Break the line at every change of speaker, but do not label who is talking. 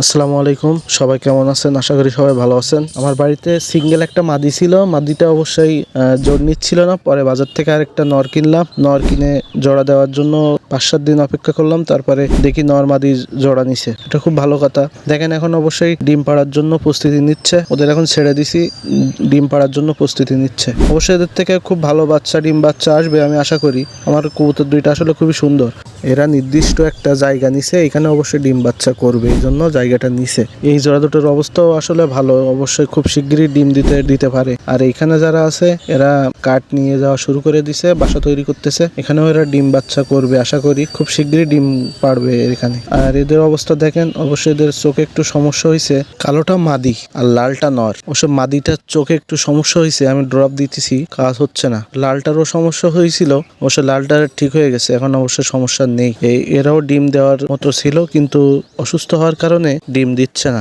আসসালামু আলাইকুম। সবাই কেমন আছেন? আশা করি সবাই ভালো আছেন। আমার বাড়িতে সিঙ্গেল একটা মাদি ছিল। মাদিটা অবশ্যই জোড় নিচ্ছিল না। পরে বাজার থেকে আরেকটা নর কিনলাম। নর কিনে জোড়া দেওয়ার জন্য পাঁচ সাত দিন অপেক্ষা করলাম। তারপরে দেখি নর মাদি জোড়া নিছে। এটা খুব ভালো কথা। দেখেন এখন অবশ্যই ডিম পাড়ার জন্য প্রস্তুতি নিচ্ছে। ওদের এখন ছেড়ে দিছি। ডিম পাড়ার জন্য প্রস্তুতি নিচ্ছে। অবশ্যই এদের থেকে খুব ভালো বাচ্চা, ডিম বাচ্চা আসবে আমি আশা করি। আমার কবুতর দুইটা আসলে খুবই সুন্দর। এরা নির্দিষ্ট একটা জায়গা নিছে, এখানে অবশ্যই ডিম বাচ্চা করবে এই জন্য জায়গাটা নিছে। এই জোড়া দুটোর অবস্থাও আসলে ভালো, অবশ্যই খুব শিগগিরই ডিম দিতে দিতে পারে। আর এখানে যারা আছে, এরা কাঠ নিয়ে যাওয়া শুরু করে দিছে, বাসা তৈরি করতেছে, এখানেও এরা ডিম বাচ্চা করবে, আশা করি খুব শিগগিরই ডিম পারবে এখানে। আর এদের অবস্থা দেখেন, অবশ্যই এদের চোখে একটু সমস্যা হয়েছে কালোটা মাদি আর লালটা নর। অবশ্য মাদিটার চোখে একটু সমস্যা হয়েছে আমি ড্রপ দিতেছি, কাজ হচ্ছে না। লালটারও সমস্যা হয়েছিল অবশ্য লালটার ঠিক হয়ে গেছে, এখন অবশ্য সমস্যা নেই। এরাও ডিম দেওয়ার মতো ছিল কিন্তু অসুস্থ হওয়ার কারণে ডিম দিচ্ছে না।